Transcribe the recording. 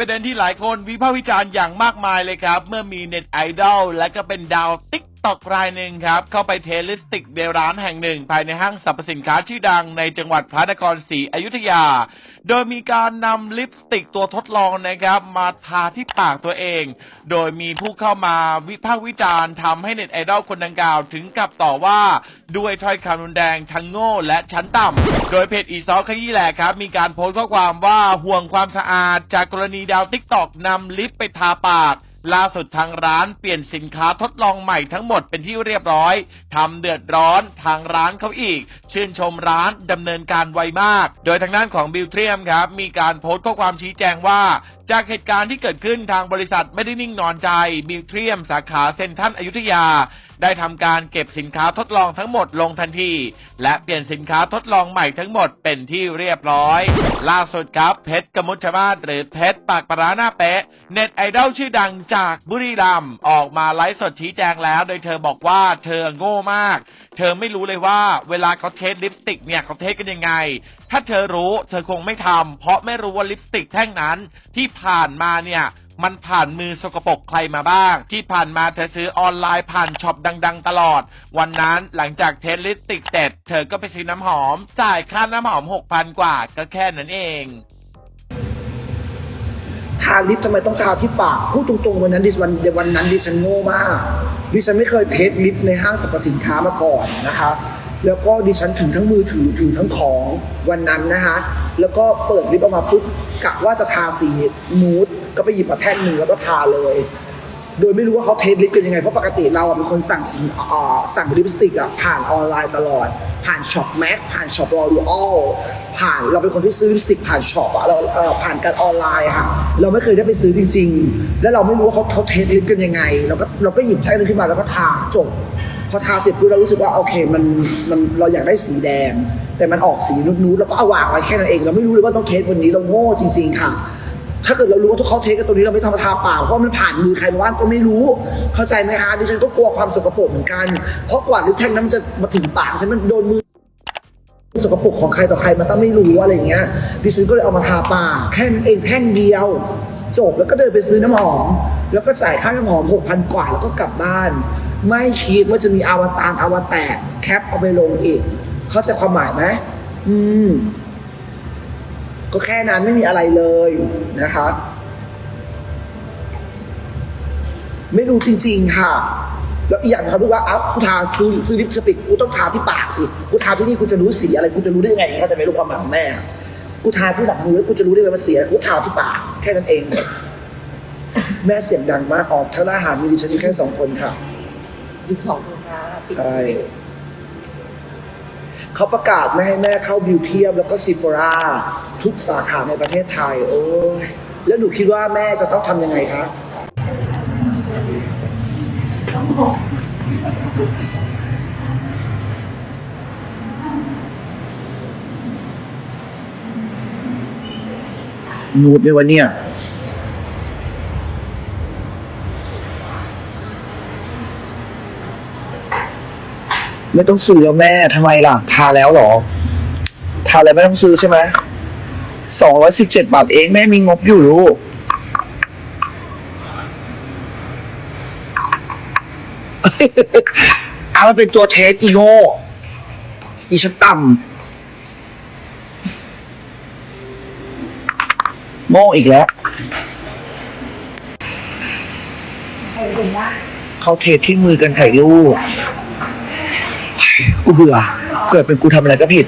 ประเด็นที่หลายคนวิพากษ์วิจารณ์อย่างมากมายเลยครับ เมื่อมีเน็ตไอดอลและก็เป็นดาวติ๊ก ตอกรายหนึ่งครับ เข้าไปเทลิสติกในร้านแห่งหนึ่ง ภายในห้างสรรพสินค้าชื่อดังในจังหวัดพระนครศรีอยุธยา โดยมีการนำลิปสติกตัวทดลองนะครับ มาทาที่ปากตัวเอง โดยมีผู้เข้ามาวิพากษ์วิจารณ์ทำให้เน็ตไอดอลคนดังกล่าวถึงกับต่อว่าด้วยถ้อยคำรุนแรงทั้งโง่และชั้นต่ำ โดยเพจอีซอขยี้แหลกครับ มีการโพสต์ข้อความว่าห่วงความสะอาด จากกรณีดาวติ๊กตอกนำลิปไปทาปาก ล่าสุดทางร้านเปลี่ยนสินค้าทดลองใหม่ทั้งหมดเป็นที่เรียบร้อยทำเดือดร้อนทางร้านเขาอีก ชื่นชมร้านดำเนินการไวมาก โดยทางด้านของบิวเทียมครับ มีการโพสต์ข้อความชี้แจงว่า จากเหตุการณ์ที่เกิดขึ้นทางบริษัทไม่ได้นิ่งนอนใจบิวเทียมสาขาเซ็นทรัลอยุธยา ได้ทำการเก็บสินค้าทดลองทั้งหมดลงทันที และเปลี่ยนสินค้าทดลองใหม่ทั้งหมดเป็นที่เรียบร้อย ล่าสุดครับเพชรกมุชมาศหรือเพชรปากปราหน้าเป๊ะเน็ตไอดอลชื่อดังจากบุรีรัมย์ออกมาไลฟ์สดชี้แจงแล้ว โดยเธอบอกว่าเธอโง่มาก เธอไม่รู้เลยว่าเวลาเขาเทสลิปสติกเนี่ยเขาเทสกันยังไง ถ้าเธอรู้เธอคงไม่ทำเพราะไม่รู้ว่าลิปสติกแท่งนั้นที่ผ่านมาเนี่ย มันผ่านมือสกปรกใครมาบ้าง ที่ผ่านมาเธอซื้อออนไลน์ผ่านช็อปดัง ๆ ตลอด วันนั้นหลังจากเทสลิปสติกเสร็จ เธอก็ไปซื้อน้ำหอม จ่ายค่าน้ำหอม 6,000 กว่า ก็แค่นั้นเอง ทาลิปทำไมต้องทาที่ปาก พูดตรงๆวันนั้นดิวันวันนั้นดิฉันโง่มาก ดิฉันไม่เคยเทสลิปในห้างสรรพสินค้ามาก่อนนะคะแล้วก็ดิฉันถือทั้งมือถือถือทั้งของวันนั้นนะคะแล้วก็เปิดลิปออกมาปุ๊บกะว่าจะทาสีนูด ก็ไปหยิบมาแท่งหนึ่งแล้วก็ทาเลย โดยไม่รู้ว่าเขาเทสลิปกันยังไง เพราะปกติเราอะเป็นคนสั่งสินอ่าสั่งลิปสติกอะผ่านออนไลน์ตลอด ผ่านช็อปแม็กผ่านช็อปรอรูออลผ่านเราเป็นคนที่ซื้อลิปสติกผ่านช็อปอะเราเอ่อผ่านการออนไลน์อะค่ะเราไม่เคยได้ไปซื้อจริง ๆ แล้วเราไม่รู้ว่าเขาเขาเทสลิปกันยังไงเราก็เราก็หยิบแท่งนึงขึ้นมาแล้วก็ทาจบพอทาเสร็จปุ๊บเรารู้สึกว่าโอเคมันมันเราอยากได้สีแดง แต่มันออกสีนูดๆแล้วก็เอาวางไว้แค่นั้นเอง เราไม่รู้เลยว่าต้องเทสวันนี้เราโง่จริง ๆ ค่ะ ถ้าเกิดเรารู้ว่าทุกเขาเทสกันตรงนี้เราไม่ทำมาทาเปล่าเพราะมันผ่านมือใครมาบ้างก็ไม่รู้ เข้าใจไหมฮะดิฉันก็กลัวความสกปรกเหมือนกัน เพราะกว่าลิปแท่งนั้นมันจะมาถึงปากฉันมันโดนมือสกปรกของใครต่อใครมันต้องไม่รู้อะไรอย่างเงี้ยดิฉันก็เลยเอามาทาปากแค่นั้นเองแท่งเดียว จบแล้วก็เดินไปซื้อน้ำหอม แล้วก็จ่ายค่าน้ำหอมหกพันกว่าแล้วก็กลับบ้าน ไม่คิดว่าจะมีอวตารอวแตกแคปเอาไปลงอีก เข้าใจความหมายไหมอืม ก็แค่นั้นไม่มีอะไรเลยนะคะ ไม่รู้จริง ๆ ค่ะ แล้วอีกอย่างนะครับรู้ว่าอ้าวกูทาซื้อซื้อลิปสติกกูต้องทาที่ปากสิกูทาที่นี่กูจะรู้สีอะไรกูจะรู้ได้ยังไงเขาใจะไม่รู้ความหมายของแม่กูทาที่หลังมือแล้วกูจะรู้ได้ไงมันเสียกูทาที่ปากแค่นั้นเองแม่เสียงดังมากออกทั้งอาหารมีดิฉันอยู่แค่สองคนค่ะอีกสองคนค่ะใช่ เขาประกาศไม่ให้แม่เข้าบิวเทียมแล้วก็ซีฟอราทุกสาขาในประเทศไทย โอ้ยแล้วหนูคิดว่าแม่จะต้องทำยังไงคะนูดในวันเนี้ย ไม่ต้องซื้อแล้วแม่ทำไมล่ะ ทาแล้วเหรอ ทาแล้วไม่ต้องซื้อใช่ไหมสองร้อยสิบเจ็ดบาทเองแม่มีงบอยู่ลูกเอามันเป็นตัวเทสอีโง่อีชั้นต่ำโง่อีกแล้ว เขาเทที่มือกันถ่ายรูป กูเบื่อเกิดเป็นกูทำอะไรก็ผิด